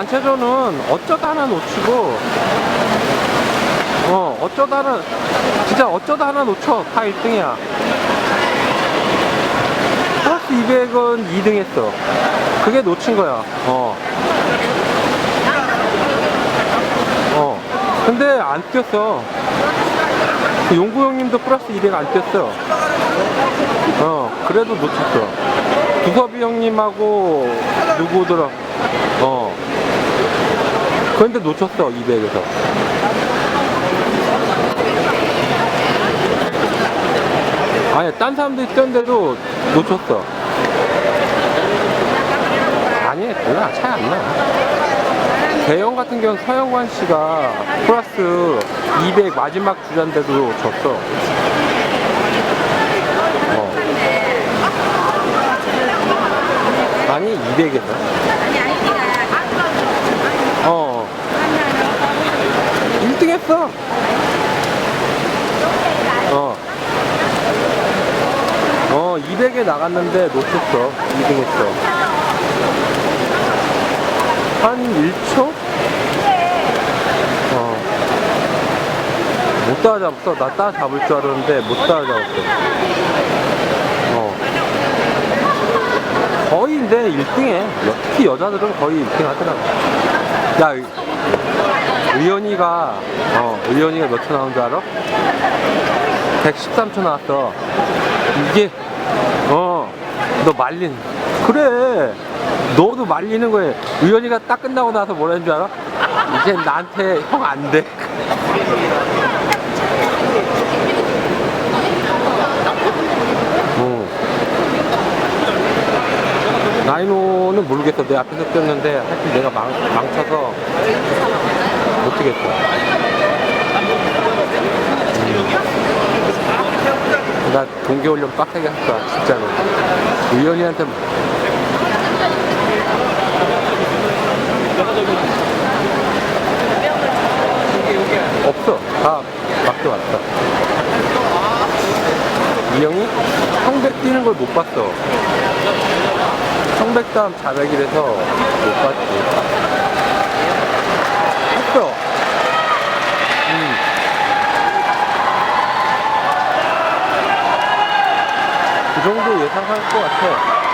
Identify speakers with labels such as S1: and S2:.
S1: 단체전은 어쩌다 하나 놓치고, 어, 어쩌다 하나, 진짜 어쩌다 하나 놓쳐. 다 1등이야. 플러스 200은 2등 했어. 그게 놓친 거야. 어. 어. 근데 안 뛰었어. 그 용구 형님도 플러스 200 안 뛰었어. 어, 그래도 놓쳤어. 두섭이 형님하고 누구더라. 어. 그런데 놓쳤어, 200에서. 아니, 딴 사람들이 뛰었는데도 놓쳤어. 아니, 별로 차이 안 나. 대형 같은 경우는 서영관 씨가 플러스 200 마지막 주자인데도 졌어. 어. 아니, 200에서. 어. 1등 했어. 어. 어, 200에 나갔는데 놓쳤어. 2등 했어. 한 1초? 어. 못 따라잡았어. 나 따라잡을 줄 알았는데 못 따라잡았어. 어. 거의 근데 1등 해. 특히 여자들은 거의 1등 하더라고. 야, 의- 의연이가, 어, 의연이가 몇 초 나온 줄 알아? 113초 나왔어. 이게, 어, 너 말린. 그래. 너도 말리는 거야. 의연이가 딱 끝나고 나서 뭐라 했는 줄 알아? 이제 나한테 형 안 돼. 어. 나이노는 모르겠어. 내 앞에서 뛰었는데 하여튼 내가 망, 망쳐서 못 뛰겠어. 음. 나 동계훈련 빡세게 할 거야, 진짜로. 의연이한테 없어. 다 맡겨왔어. 이 형이 청백 뛰는 걸 못 봤어. 청백다음 자백이라서 못 봤지. 했어. 음. 그 정도 예상할 것 같아.